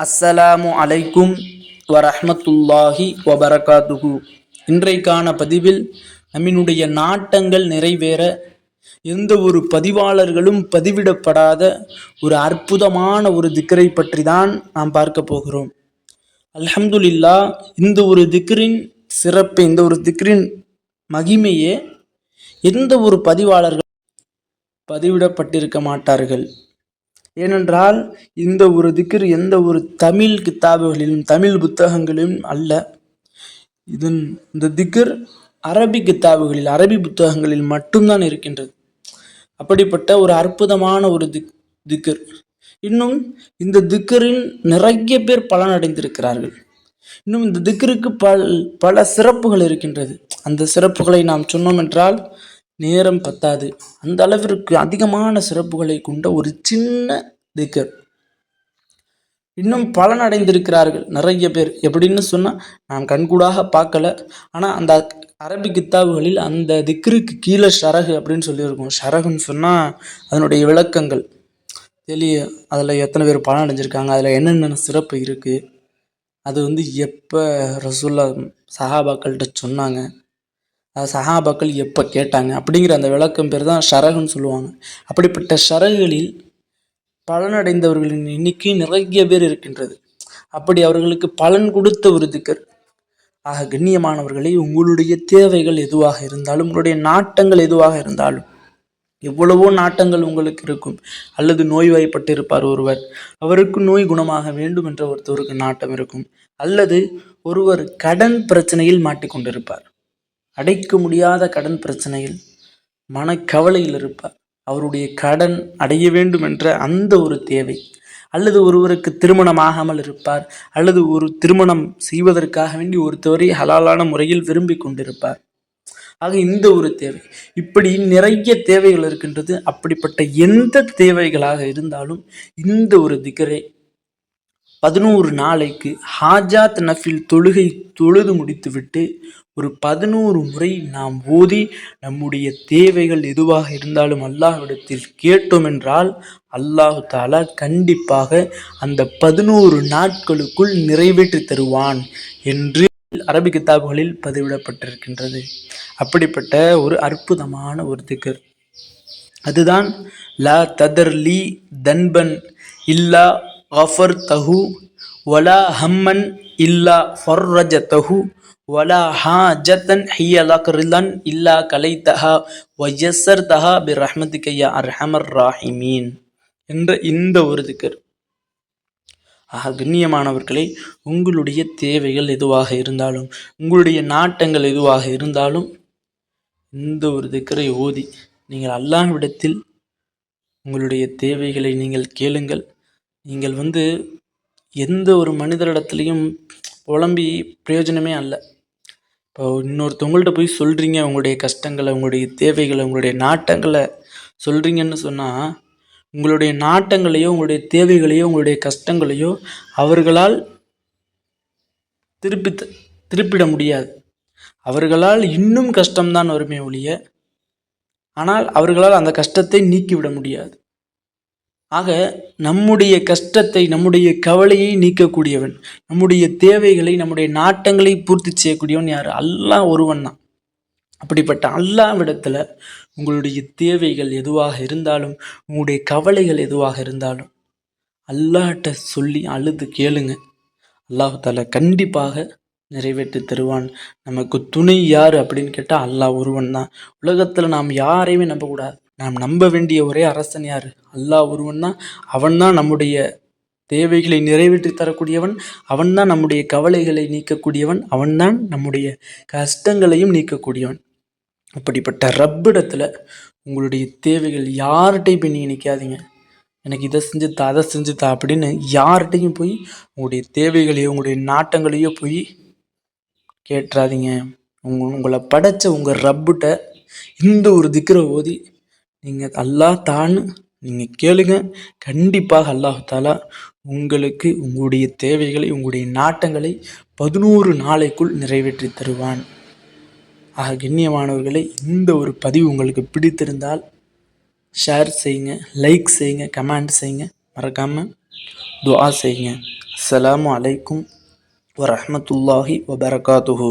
அஸ்ஸலாமு அலைக்கும் வரஹமத்துல்லாஹி வபரகாத்துகு இன்றைக்கான பதிவில் நம்மினுடைய நாட்டங்கள் நிறைவேற எந்த ஒரு பதிவாளர்களும் பதிவிடப்படாத ஒரு அற்புதமான ஒரு திக்கரை பற்றி தான் நாம் பார்க்க போகிறோம். அல்ஹம்துலில்லா இந்த ஒரு திக்ரின் சிறப்பு இந்த ஒரு திக்ரின் மகிமையே எந்த ஒரு பதிவாளர்கள் பதிவிடப்பட்டிருக்க மாட்டார்கள். ஏனென்றால் இந்த ஒரு திக்ர் எந்த ஒரு தமிழ் கித்தாபுகளிலும் தமிழ் புத்தகங்களிலும் அல்ல. இதன் இந்த திக்ர் அரபி கித்தாபுகளில் அரபி புத்தகங்களில் மட்டும்தான் இருக்கின்றது. அப்படிப்பட்ட ஒரு அற்புதமான ஒரு திக் திக்ர். இன்னும் இந்த திக்கரின் நிறைய பேர் பலனடைந்திருக்கிறார்கள். இன்னும் இந்த திக்ருக்கு பல் பல சிறப்புகள் இருக்கின்றது. அந்த சிறப்புகளை நாம் சொன்னோம் என்றால் நேரம் பத்தாது. அந்த அளவிற்கு அதிகமான சிறப்புகளை கொண்ட ஒரு சின்ன திக்கர். இன்னும் பலன் அடைந்திருக்கிறார்கள் நிறைய பேர். எப்படின்னு சொன்னால் நான் கண்கூடாக பார்க்கல. ஆனால் அந்த அரபி கித்தாபுகளில் அந்த திக்ருக்கு கீழே ஷரகு அப்படின்னு சொல்லியிருக்கோம். ஷரகுன்னு சொன்னால் அதனுடைய விளக்கங்கள். தெளிய அதில் எத்தனை பேர் பலன் அடைஞ்சிருக்காங்க அதில் என்னென்ன சிறப்பு இருக்குது அது வந்து எப்போ ரசூல்லா சஹாபாக்கள்கிட்ட சொன்னாங்க? சஹாபாக்கள் எப்போ கேட்டாங்க? அப்படிங்கிற அந்த விளக்கம் பேர் தான் ஷரகுன்னு சொல்லுவாங்க. அப்படிப்பட்ட ஷரகுகளில் பலனடைந்தவர்களின் எண்ணிக்கை நிறைய பேர் இருக்கின்றது. அப்படி அவர்களுக்கு பலன் கொடுத்த ஒரு திக்கர். ஆக கண்ணியமானவர்களை உங்களுடைய தேவைகள் எதுவாக இருந்தாலும் உங்களுடைய நாட்டங்கள் எதுவாக இருந்தாலும் எவ்வளவோ நாட்டங்கள் உங்களுக்கு இருக்கும். அல்லது நோய்வாய்ப்பட்டு இருப்பார் ஒருவர். அவருக்கு நோய் குணமாக வேண்டும் என்ற ஒருத்தருக்கு நாட்டம் இருக்கும். அல்லது ஒருவர் கடன் பிரச்சனையில் மாட்டிக்கொண்டிருப்பார். அடைக்க முடியாத கடன் பிரச்சனையில் மனக்கவலையில் இருப்பார். அவருடைய கடன் அடைய வேண்டும் என்ற அந்த ஒரு தேவை. அல்லது ஒருவருக்கு திருமணம் ஆகாமல் இருப்பார். அல்லது ஒரு திருமணம் செய்வதற்காக வேண்டி ஒருத்தவரை ஹலாலான முறையில் விரும்பி கொண்டிருப்பார். ஆக இந்த ஒரு தேவை. இப்படி நிறைய தேவைகள் இருக்கின்றது. அப்படிப்பட்ட எந்த தேவைகளாக இருந்தாலும் இந்த ஒரு திகரை பதினோரு நாளைக்கு ஹாஜாத் நஃபில் தொழுகை தொழுது முடித்துவிட்டு ஒரு பதினோரு முறை நாம் ஓதி நம்முடைய தேவைகள் எதுவாக இருந்தாலும் அல்லாஹ்விடத்தில் கேட்டோம் என்றால் அல்லாஹு தாலா கண்டிப்பாக அந்த பதினோரு நாட்களுக்குள் நிறைவேற்றி தருவான் என்று அரபி கித்தாபுகளில் பதிவிடப்பட்டிருக்கின்றது. அப்படிப்பட்ட ஒரு அற்புதமான ஒரு திக்கர். அதுதான் லா ததர் லி தன்பன் இல்லா ஆஃபர் தஹு வலா ஹம்மன் இல்லா ஃபர்ரஜ தகு வலா ஹாஜத்தன் ஹிய லக்ரிலன் இல்லா கலைத்தஹா வயசர் தஹா பி ரஹ்மதிக்கையா அர்ஹமர் ராஹிமீன் என்ற இந்த ஒரு திக்கர். ஆக கண்ணியமானவர்களே உங்களுடைய தேவைகள் எதுவாக இருந்தாலும் உங்களுடைய நாட்டங்கள் எதுவாக இருந்தாலும் இந்த ஒரு திக்கரை ஓதி நீங்கள் அல்லாஹ்விடத்தில் உங்களுடைய தேவைகளை நீங்கள் கேளுங்கள். நீங்கள் வந்து எந்த ஒரு மனிதரிடத்துலையும் புலம்பி பிரயோஜனமே அல்ல. இப்போ இன்னொருத்தவங்கள்ட்ட போய் சொல்கிறீங்க உங்களுடைய கஷ்டங்களை உங்களுடைய தேவைகளை உங்களுடைய நாட்டங்களை சொல்கிறீங்கன்னு சொன்னால் உங்களுடைய நாட்டங்களையோ உங்களுடைய தேவைகளையோ உங்களுடைய கஷ்டங்களையோ அவர்களால் திருப்பி திருப்பிட முடியாது. அவர்களால் இன்னும் கஷ்டம்தான் வருமே ஒழிய ஆனால் அவர்களால் அந்த கஷ்டத்தை நீக்கிவிட முடியாது. ஆக நம்முடைய கஷ்டத்தை நம்முடைய கவலையை நீக்கக்கூடியவன் நம்முடைய தேவைகளை நம்முடைய நாட்டங்களை பூர்த்தி செய்யக்கூடியவன் யார்? அல்லாஹ் ஒருவன் தான் அப்படிப்பட்ட அல்லாவிடத்தில் உங்களுடைய தேவைகள் எதுவாக இருந்தாலும் உங்களுடைய கவலைகள் எதுவாக இருந்தாலும் அல்லாட்ட சொல்லி அழுது கேளுங்க. அல்லாஹால கண்டிப்பாக நிறைவேற்றி தருவான். நமக்கு துணை யார் அப்படின்னு கேட்டால் அல்லாஹ் ஒருவன் தான் உலகத்தில் நாம் யாரையுமே நம்பக்கூடாது. நாம் நம்ப வேண்டிய ஒரே அரசன் யார்? அல்லாஹ் ஒருவன்னா அவன்தான் அவன் தான் நம்முடைய தேவைகளை நிறைவேற்றி தரக்கூடியவன் அவன்தான் நம்முடைய கவலைகளை நீக்கக்கூடியவன் அவன்தான் நம்முடைய கஷ்டங்களையும் நீக்கக்கூடியவன். அப்படிப்பட்ட ரப்பிடத்தில் உங்களுடைய தேவைகள் யார்கிட்டையும் போய் நீங்கள் நிற்காதீங்க எனக்கு இதை செஞ்சுத்தா அதை செஞ்சுத்தா அப்படின்னு யார்கிட்டையும் போய் உங்களுடைய தேவைகளையோ உங்களுடைய நாட்டங்களையோ போய் கேட்டுறாதீங்க உங்க உங்களை படைச்ச உங்கள் ரப்பிட்ட இந்த ஒரு திக்கரை ஓதி நீங்கள் அல்லாஹ் தான் நீங்கள் கேளுங்க. கண்டிப்பாக அல்லாஹ் தாலா உங்களுக்கு உங்களுடைய தேவைகளை உங்களுடைய நாட்டங்களை பதினோரு நாளைக்குள் நிறைவேற்றி தருவான். ஆக கண்ணியமானவர்களை இந்த ஒரு பதிவு உங்களுக்கு பிடித்திருந்தால் ஷேர் செய்யுங்க லைக் செய்யுங்க கமெண்ட் செய்யுங்க. மறக்காமல் துஆ செய்யுங்க. அஸ்ஸலாமு அலைக்கும் வரமத்துல்லாஹி வபரகாத்துஹூ.